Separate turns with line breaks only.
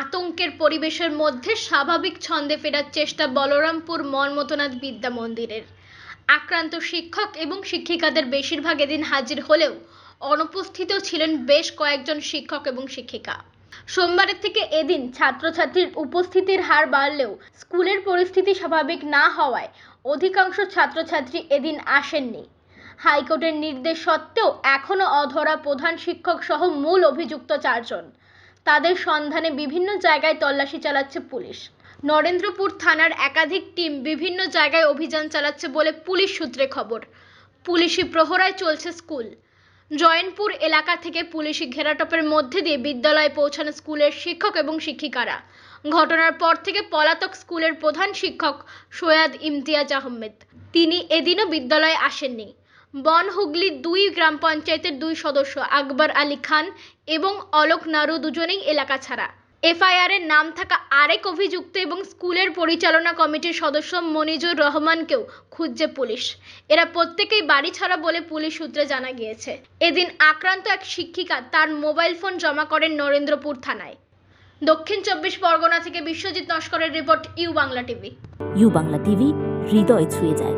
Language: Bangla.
আতঙ্কের পরিবেশের মধ্যে স্বাভাবিক ছন্দে ফেরার চেষ্টা বলরামপুর মনমতনাথ বিদ্যা মন্দিরের। আক্রান্ত শিক্ষক এবং শিক্ষিকাদের বেশিরভাগ এদিন হাজির হলেও অনুপস্থিত ছিলেন বেশ কয়েকজন শিক্ষক এবং শিক্ষিকা। সোমবারের থেকে এদিন ছাত্রছাত্রীর উপস্থিতির হার বাড়লেও স্কুলের পরিস্থিতি স্বাভাবিক না হওয়ায় অধিকাংশ ছাত্রছাত্রী এদিন আসেননি। হাইকোর্টের নির্দেশ সত্ত্বেও এখনও অধরা প্রধান শিক্ষক সহ মূল অভিযুক্ত চারজন। তাদের সন্ধানে বিভিন্ন জায়গায় তল্লাশি চালাচ্ছে পুলিশ। নরেন্দ্রপুর থানার একাধিক টিম বিভিন্ন জায়গায় অভিযান চালাচ্ছে বলে পুলিশ সূত্রে খবর। পুলিশি প্রহরায় চলছে স্কুল। জয়নপুর এলাকা থেকে পুলিশি ঘেরাটোপের মধ্যে দিয়ে বিদ্যালয়ে পৌঁছানো স্কুলের শিক্ষক এবং শিক্ষিকারা। ঘটনার পর থেকে পলাতক স্কুলের প্রধান শিক্ষক সৈয়াদ ইমতিয়াজ আহমেদ। তিনি এদিনও বিদ্যালয়ে আসেননি। বন হুগলি দুই গ্রাম পঞ্চায়েতের দুই সদস্য আকবর আলী খান এবং অলোক নারু দুজনেই এলাকা ছাড়া। এফআইআর এর নাম থাকা আরেক অভিযুক্ত এবং স্কুলের পরিচালনা কমিটির সদস্য মনিজুর রহমানকেও খুঁজছে পুলিশ। এরা প্রত্যেকেই বাড়ি ছাড়া বলে পুলিশ সূত্রে জানা গিয়েছে। এদিন আক্রান্ত এক শিক্ষিকা তার মোবাইল ফোন জমা করেন নরেন্দ্রপুর থানায়। দক্ষিণ চব্বিশ পরগনা থেকে Biswajit নস্করের report U Bangla TV.
U Bangla TV, হৃদয় ছুঁয়ে যায়।